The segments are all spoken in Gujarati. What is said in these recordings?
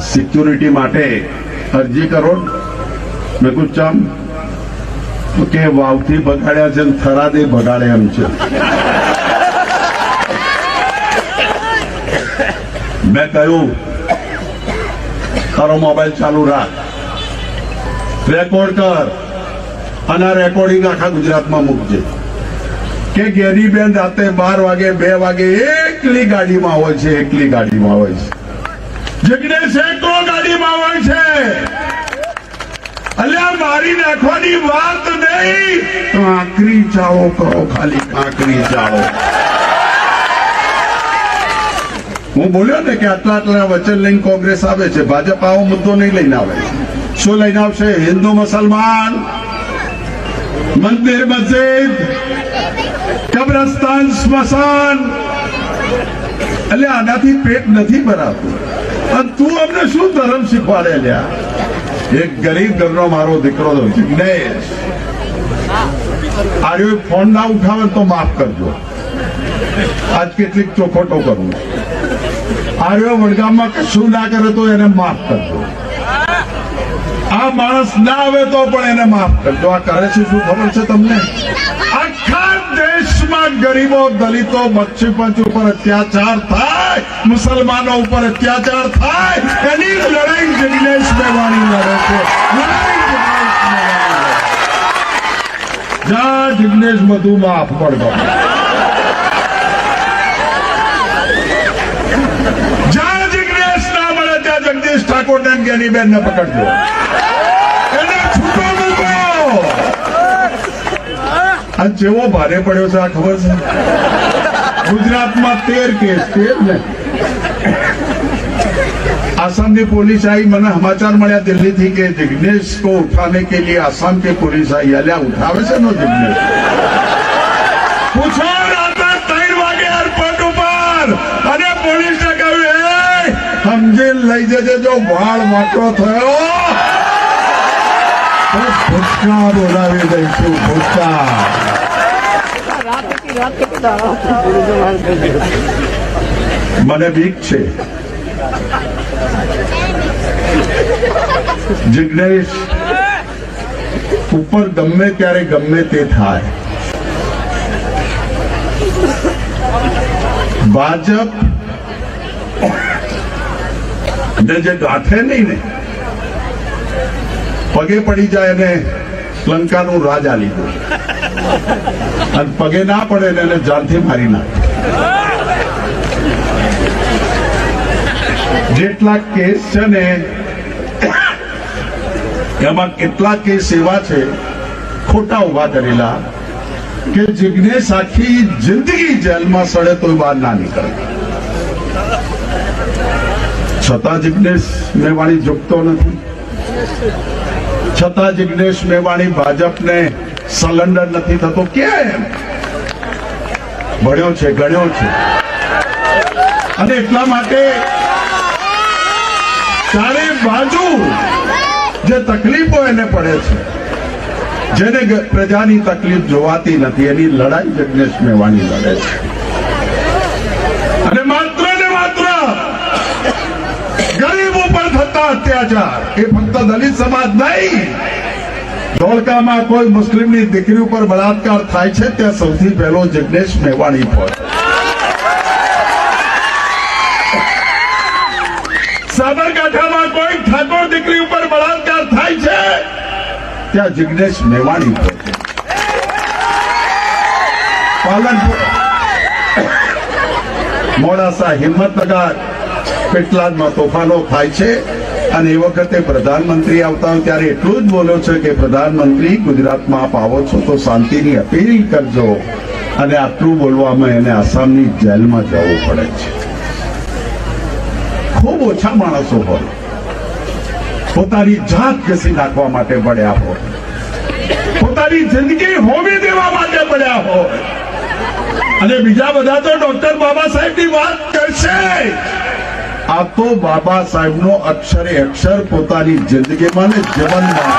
સિક્યુરિટી માટે અરજી કરો. મેં કહું કે વાવથી બગાડ્યા છે થરાદે બગાડે એમ છે. મેં કહ્યું, તારો મોબાઈલ ચાલુ રાખ. રેકોર્ડ કર. અને રેકોર્ડિંગ આખા ગુજરાતમાં મૂકજે. કે ગેરીબેન રાતે બાર વાગે, બે વાગે એકલી ગાડીમાં હોય છે, એકલી ગાડીમાં હોય છે. જગ્નેશ એકલો ગાડીમાં હોય છે. અલ્યા મારી નાખવાની વાત નહીં. કાંકરી ચાવો કરો, ખાલી કાંકરી ચાવો. હું બોલ્યો ને કે આટલા આટલા વચન લઈને કોંગ્રેસ આવે છે, ભાજપ આવો મુદ્દો નહીં લઈને આવે. શું લઈને આવશે? હિન્દુ મુસલમાન. મંદિર મસ્જિદ કબ્રસ્તાન સ્મશાન એટલે આનાથી પેટ નથી ભરાતું અને તું અમને શું ધર્મ શીખવાડે લ્યા એક ગરીબ ઘરનો મારો દીકરો જિગ્નેશ આર્યો ફોન ના ઉઠાવે તો માફ કરજો આજ કેટલીક ચોખોટો કરું આર્યો વડગામમાં કશું ના કરે તો એને માફ કરજો આ માણસ ના આવે તો પણ એને માફ કરજો આ કરે છે શું ખબર છે તમને? આખા દેશમાં ગરીબો, દલિતો બક્ષીપંચ ઉપર અત્યાચાર થાય. મુસલમાનો ઉપર અત્યાચાર થાય. એની લડાઈ જિગ્નેશ મેવાણી લડે છે. જા જિગ્નેશ બધું માફ પડતો જ્યાં જિગ્નેશ ના મળે ત્યાં જગદીશ ઠાકોર ને જ્ઞાનીબેન ને પકડજો એને છૂટો મૂકો આ જેવો ભારે પડ્યો છે આ ખબર છે ગુજરાતમાં તેર કેસ તેર ને आसाम पुलिस आई मैंने समाचार મળ્યા દિલ્હી થી કે જિગ્નેશ को उठाने के लिए आसाम की पुलिस आई અલ્યા ઉઠાવે છે નો જિગ્નેશ પૂછો જજે જો વાળ મોટો થયો. ભૂચકા બોલાવી દઈશું તારા મને બીક છે. જિગ્નેશ, ઉપર ગમે ત્યારે ગમે તે થાય. ભાજપ ને જે ગાંઠે નહીં ને, પગે પડી જાય અને લંકાનું રાજા આલી અને પગે ના પડે ને એને જાનથી મારી નાખે. જેટલા કેસ છે ને, એમાં કેટલા કેસ એવા છે, ખોટા ઊભા કરેલા, કે જિગ્નેશ આખી જિંદગી જેલમાં સડે તો બહાર ના નીકળે. છતાં જિગ્નેશ મેવાણી ઝૂકતો નથી. છતાં જિગ્નેશ મેવાણી ભાજપને સલેન્ડર નથી થતો. કેમ? ભણ્યો છે, ગણ્યો છે. અને એટલા માટે ચારે બાજુ જે તકલીફો એને પડે છે, જેને પ્રજાની તકલીફ જોવાતી નથી, એની લડાઈ જગનેશ મેવાણી લડે છે. અને માત્ર ગરીબ ઉપર અત્યાચાર. એ ફક્ત દલિત સમાજ નહીં. ધોળકામાં કોઈ મુસ્લિમની દીકરી ઉપર બળાત્કાર થાય છે, ત્યાં સૌથી પહેલો જગનેશ મેવાણી પર સાબરકાંઠામાં કોઈ ઠાકોર દીકરી ઉપર બળાત્કાર થાય છે, ત્યાં જિગ્નેશ મેવાણી પર પાલનપુર. મોડાસા હિંમતનગર. પેટલાદમાં તોફાનો થાય છે. અને એ વખતે પ્રધાનમંત્રી આવતા હોય ત્યારે એટલું જ બોલ્યો છે કે, પ્રધાનમંત્રી, ગુજરાતમાં આપ આવો છો તો શાંતિની અપીલ કરજો અને આટલું બોલવામાં એને આસામની જેલમાં જવું પડે છે. ખૂબ ઓછા માણસો હોય. પોતાની જાત ઘસી નાખવા માટે પડ્યા હોય. પોતાની જિંદગી હોમી દેવા માટે પડ્યા હોય. અને બીજા બધા તો ડોક્ટર બાબા સાહેબની વાત કરશે. આ તો બાબા સાહેબનો અક્ષરે અક્ષર પોતાની જિંદગીમાં ને જીવનમાં.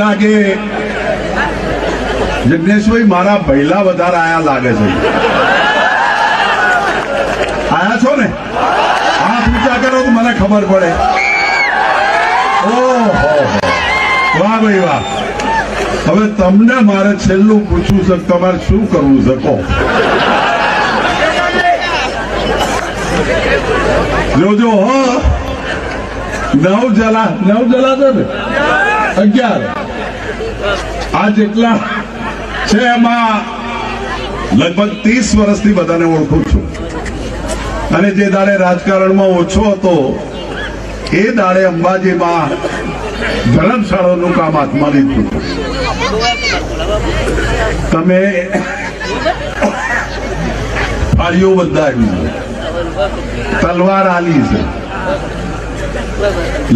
લાગે? જગનેશભાઈ, મારા પહેલા વધારે આયા લાગે છે. આયા છો ને? હા ઊંચા કરો તો મને ખબર પડે. ઓહો. ભાઈ હવે તમને મારે છેલ્લું પૂછવું છે તમારે શું કરવું છે, કહો. જોજો હો. નવ જલા નવ જલા છે ને? અગિયાર. આ જેટલા છે એમાં લગભગ ત્રીસ વર્ષથી બધાને ઓળખું છું. અને જે દાડે રાજકારણમાં ઓછો હતો, એ દાડે અંબાજીમાં ધર્મશાળાનું કામ હાથમાં લીધું. તમે ફાળીઓ બંધાવી તલવાર આલી છે.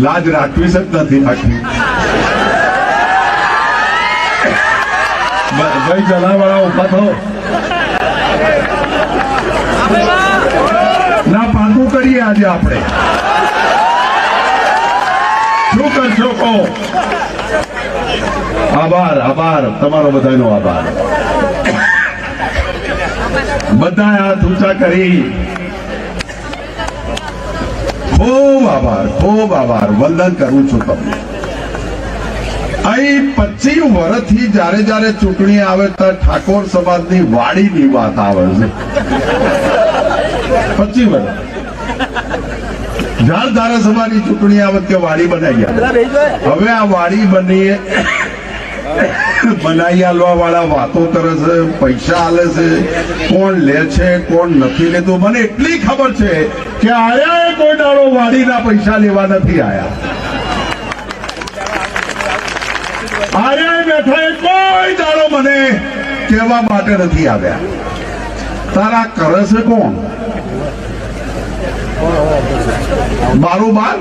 લાજ રાખવી કે નથી આખી ભાઈ જલાવાળા ઊભા થો. ના, પાકું કરીએ આજે આપણે. શું કરશો આભાર આભાર. તમારો બધાનો આભાર. બધા હાથ ઊંચા કરી. ખૂબ આભાર ખૂબ આભાર. વંદન કરું છું તમને. અહીં પચીસ વર્ષથી જ્યારે જ્યારે ચૂંટણી આવે ત્યારે ઠાકોર સમાજની વાડીની વાત આવે છે. પચીસ વર્ષ જાર ધારાસભાની ચૂંટણી આ કે વાડી બનાવી હવે આ વાડી બની બનાવી આલવા વાળા વાતો કરે છે પૈસા આલે છે કોણ લે છે કોણ નથી લેતું. મને એટલી ખબર છે કે આયા કોઈ દાડો વાડીના પૈસા લેવા નથી આયા. આયા બેઠા એ કોઈ દાડો મને કહેવા માટે નથી આવ્યા. તારા કરે છે કોણ? મારું માન?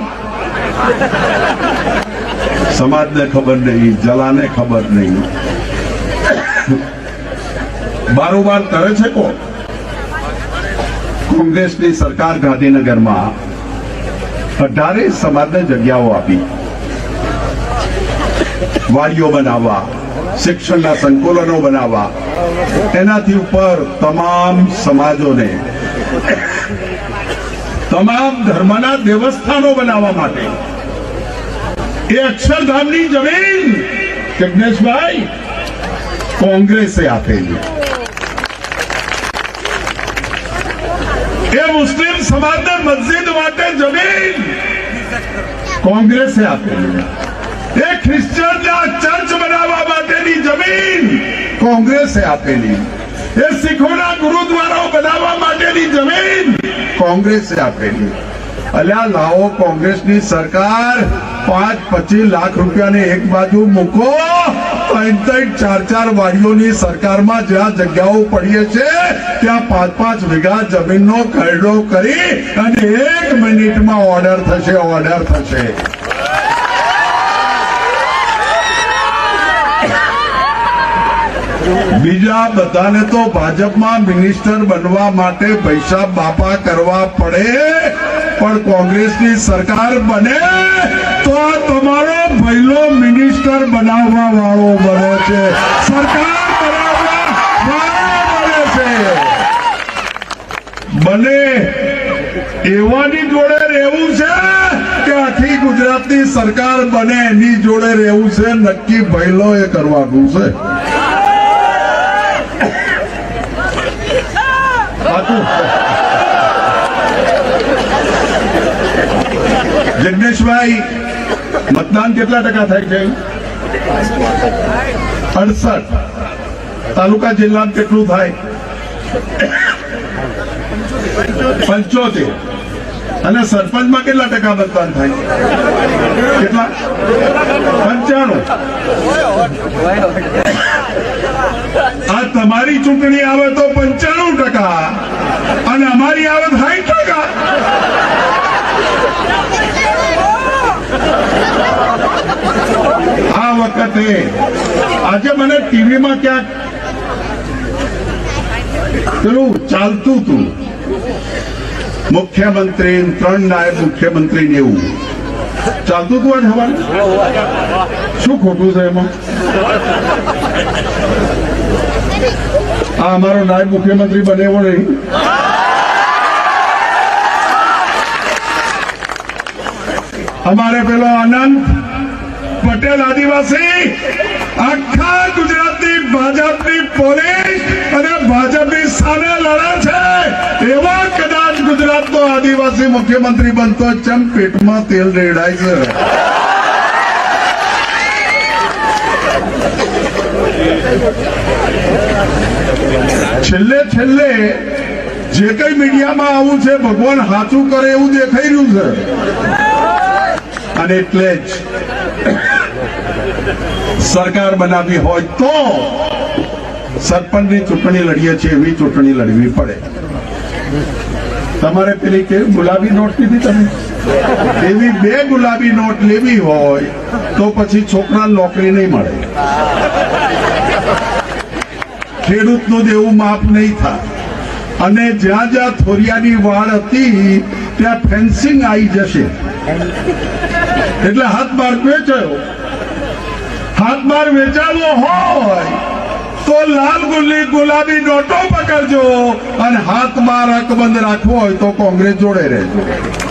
સમાજને ખબર નહીં, જલાને ખબર નહીં. બારોબાર કરે છે કોણ? કોંગ્રેસની સરકાર ગાંધીનગરમાં અઢારે સમાજને જગ્યાઓ આપી. વાડીઓ બનાવવા, શિક્ષણના સંકુલનો બનાવવા. એનાથી ઉપર તમામ સમાજોને તમામ ધર્મના દેવસ્થાનો બનાવવા માટે. એ અક્ષરધામની જમીન જગનેશભાઈ કોંગ્રેસે આપેલી. એ મુસ્લિમ સમાજને મસ્જિદ માટે જમીન કોંગ્રેસે આપેલી. એ ખ્રિશ્ચનના ચર્ચ બનાવવા માટેની જમીન કોંગ્રેસે આપેલી. એ શીખોના ગુરુદ્વારાઓ બનાવવા માટેની જમીન. કોંગ્રેસે આપેલી. અલ્યા લાવો કોંગ્રેસની સરકાર પાંચ પચીસ લાખ રૂપિયાને એક બાજુ મૂકો, ત્રણ ત્રણ ચાર ચાર વાડીઓની સરકારમાં જ્યાં જગ્યાઓ પડીએ છે, ત્યાં પાંચ પાંચ વીઘા જમીનનો ખરડો કરી અને એક મિનિટમાં ઓર્ડર થશે ઓર્ડર થશે. બીજા બધાને તો ભાજપમાં મિનિસ્ટર બનવા માટે પૈસા બાપા કરવા પડે, પણ કોંગ્રેસની સરકાર બને તો તમારો ભૈલો મિનિસ્ટર બનાવવા વાળો બને છે. સરકાર બને એવાની જોડે રહેવું છે કે આખી ગુજરાતની સરકાર બને, એની જોડે રહેવું છે, નક્કી ભૈલો એ કરવાનું છે. બાપુ. જગદીશભાઈ, મતદાન કેટલા ટકા થાય છે? અડસઠ. તાલુકા જિલ્લામાં કેટલું થાય? પંચોતેર. અને સરપંચમાં કેટલા ટકા મતદાન થાય? કેટલા? પંચાણું. આ તમારી ચૂંટણી આવે તો પંચાણું ટકા અને અમારી આવે સાઠ ટકા. આ વખતે આજે મને ટીવીમાં ક્યાંક પેલું ચાલતું હતું. મુખ્યમંત્રી ત્રણ નાયબ મુખ્યમંત્રી ને એવું. ચાલતું તું આજ હવારે? શું ખોટું છે એમાં? આ અમારો નાયબ મુખ્યમંત્રી બને નહીં. અમારે પેલો આનંદ પટેલ આદિવાસી, આખા ગુજરાતની ભાજપની પોલીસ અને ભાજપની સામે લડે છે. એવા કદાચ ગુજરાતનો આદિવાસી મુખ્યમંત્રી બનતો ચમ પેટમાં તેલ રેડાય છે. છેલ્લે છેલ્લે જે કઈ મીડિયામાં આવું છે, ભગવાન સાચું કરે એવું દેખાઈ રહ્યું છે. અને એટલે જ સરકાર બનાવી હોય તો સરપંચની ચૂંટણી લડીએ છીએ, એવી ચૂંટણી લડવી પડે. તમારે પેલી કેવી ગુલાબી નોટ લીધી તમે? એવી બે ગુલાબી નોટ લેવી હોય તો પછી છોકરા નોકરી નહીં મળે. ખેડૂતનું દેવું માફ નહીં થાય. અને જ્યાં જ્યાં થોરિયાની વાળ હતી, ત્યાં ફેન્સિંગ આવી જશે. એટલે હાથ બાર વેચાયો. હાથ બાર વેચાવો હોય તો લાલ ગુલ્લી ગુલાબી નોટો પકડજો અને હાથમાં રકબંધ રાખવો હોય તો કોંગ્રેસ જોડે રહેજો.